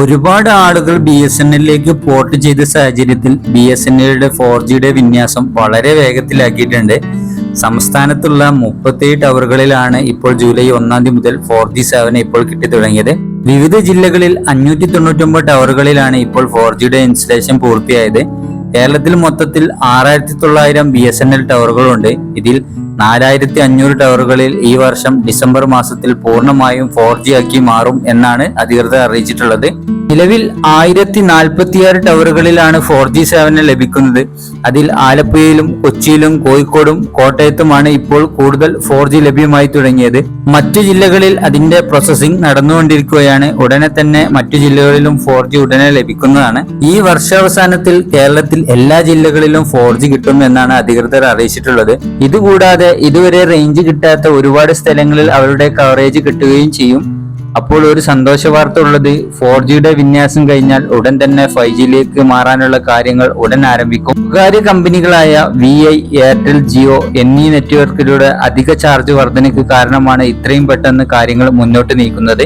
ഒരുപാട് ആളുകൾ B S N എല്ലിലേക്ക് പോർട്ട് ചെയ്ത സാഹചര്യത്തിൽ ബി എസ് എൻ എല്ലിന്റെ ഫോർ ജിയുടെ വിന്യാസം വളരെ വേഗത്തിലാക്കിയിട്ടുണ്ട്. സംസ്ഥാനത്തുള്ള മുപ്പത്തേഴ് ടവറുകളിലാണ് ഇപ്പോൾ ജൂലൈ ഒന്നാം തീയതി മുതൽ ഫോർ ജി സേവനം ഇപ്പോൾ കിട്ടി തുടങ്ങിയത്. വിവിധ ജില്ലകളിൽ അഞ്ഞൂറ്റി തൊണ്ണൂറ്റൊമ്പത് ടവറുകളിലാണ് ഇപ്പോൾ ഫോർ ജിയുടെ ഇൻസ്റ്റലേഷൻ പൂർത്തിയായത്. കേരളത്തിൽ മൊത്തത്തിൽ ആറായിരത്തി തൊള്ളായിരം ബി എസ് എൻ എൽ ടവറുകളുണ്ട്. ഇതിൽ നാലായിരത്തി അഞ്ഞൂറ് ടവറുകളിൽ ഈ വർഷം ഡിസംബർ മാസത്തിൽ പൂർണമായും ഫോർ ജി ആക്കി മാറും എന്നാണ് അധികൃതർ അറിയിച്ചിട്ടുള്ളത്. നിലവിൽ ആയിരത്തി നാൽപ്പത്തിയാറ് ടവറുകളിലാണ് ഫോർ ജി സേവനം ലഭിക്കുന്നത്. അതിൽ ആലപ്പുഴയിലും കൊച്ചിയിലും കോഴിക്കോടും കോട്ടയത്തുമാണ് ഇപ്പോൾ കൂടുതൽ ഫോർ ജി ലഭ്യമായി തുടങ്ങിയത്. മറ്റു ജില്ലകളിൽ അതിന്റെ പ്രോസസ്സിംഗ് നടന്നുകൊണ്ടിരിക്കുകയാണ്. ഉടനെ തന്നെ മറ്റു ജില്ലകളിലും ഫോർ ജി ഉടനെ ലഭിക്കുന്നതാണ്. ഈ വർഷാവസാനത്തിൽ കേരളത്തിൽ എല്ലാ ജില്ലകളിലും ഫോർ ജി കിട്ടും എന്നാണ് അധികൃതർ അറിയിച്ചിട്ടുള്ളത്. ഇതുകൂടാതെ ഇതുവരെ റേഞ്ച് കിട്ടാത്ത ഒരുപാട് സ്ഥലങ്ങളിൽ അവരുടെ കവറേജ് കിട്ടുകയും ചെയ്യും. അപ്പോൾ ഒരു സന്തോഷ വാർത്ത ഉള്ളത് ഫോർ ജിയുടെ വിന്യാസം കഴിഞ്ഞാൽ ഉടൻ തന്നെ ഫൈവ് ജിയിലേക്ക് മാറാനുള്ള കാര്യങ്ങൾ ഉടൻ ആരംഭിക്കും. സ്വകാര്യ കമ്പനികളായ വി ഐ എയർടെൽ ജിയോ എന്നീ നെറ്റ്വർക്കിലൂടെ അധിക ചാർജ് വർധനയ്ക്ക് കാരണമാണ് ഇത്രയും പെട്ടെന്ന് കാര്യങ്ങൾ മുന്നോട്ട് നീക്കുന്നത്.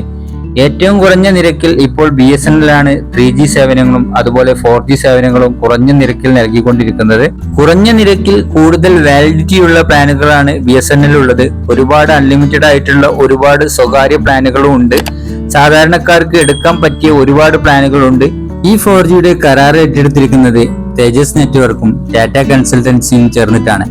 ഏറ്റവും കുറഞ്ഞ നിരക്കിൽ ഇപ്പോൾ ബി എസ് എൻ ആണ് ത്രീ ജി സേവനങ്ങളും അതുപോലെ ഫോർ ജി സേവനങ്ങളും കുറഞ്ഞ നിരക്കിൽ നൽകിക്കൊണ്ടിരിക്കുന്നത്. കുറഞ്ഞ നിരക്കിൽ കൂടുതൽ വാലിഡിറ്റി ഉള്ള പ്ലാനുകളാണ് ബി എസ് എൻ എൽ ഉള്ളത്. ഒരുപാട് അൺലിമിറ്റഡ് ആയിട്ടുള്ള ഒരുപാട് സ്വകാര്യ പ്ലാനുകളും ഉണ്ട്. സാധാരണക്കാർക്ക് എടുക്കാൻ പറ്റിയ ഒരുപാട് പ്ലാനുകളുണ്ട്. ഈ ഫോർ ജിയുടെ കരാർ ഏറ്റെടുത്തിരിക്കുന്നത് തേജസ് നെറ്റ്വർക്കും ഡാറ്റ കൺസൾട്ടൻസിയും ചേർന്നിട്ടാണ്.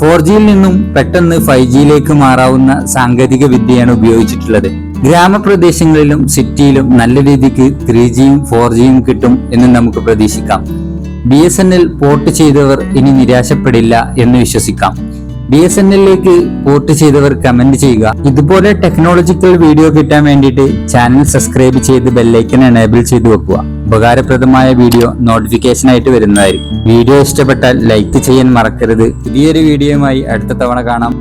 ഫോർ ജിയിൽ നിന്നും പെട്ടെന്ന് ഫൈവ് ജിയിലേക്ക് മാറാവുന്ന സാങ്കേതിക വിദ്യയാണ് ഉപയോഗിച്ചിട്ടുള്ളത്. ഗ്രാമപ്രദേശങ്ങളിലും സിറ്റിയിലും നല്ല രീതിക്ക് ത്രീ ജിയും ഫോർ ജിയും കിട്ടും എന്ന് നമുക്ക് പ്രതീക്ഷിക്കാം. B S N L port ചെയ്തവർ ഇനി നിരാശപ്പെടില്ല എന്ന് വിശ്വസിക്കാം. ബി എസ് എൻ എല്ലിലേക്ക് പോർട്ട് ചെയ്തവർ കമന്റ് ചെയ്യുക. ഇതുപോലെ ടെക്നോളജിക്കൽ വീഡിയോ കിട്ടാൻ വേണ്ടിയിട്ട് ചാനൽ സബ്സ്ക്രൈബ് ചെയ്ത് ബെല്ലൈക്കൻ എനേബിൾ ചെയ്ത് വെക്കുക. ഉപകാരപ്രദമായ വീഡിയോ നോട്ടിഫിക്കേഷൻ ആയിട്ട് വരുന്നതായിരിക്കും. വീഡിയോ ഇഷ്ടപ്പെട്ടാൽ ലൈക്ക് ചെയ്യാൻ മറക്കരുത്. പുതിയൊരു വീഡിയോയുമായി അടുത്ത തവണ കാണാം.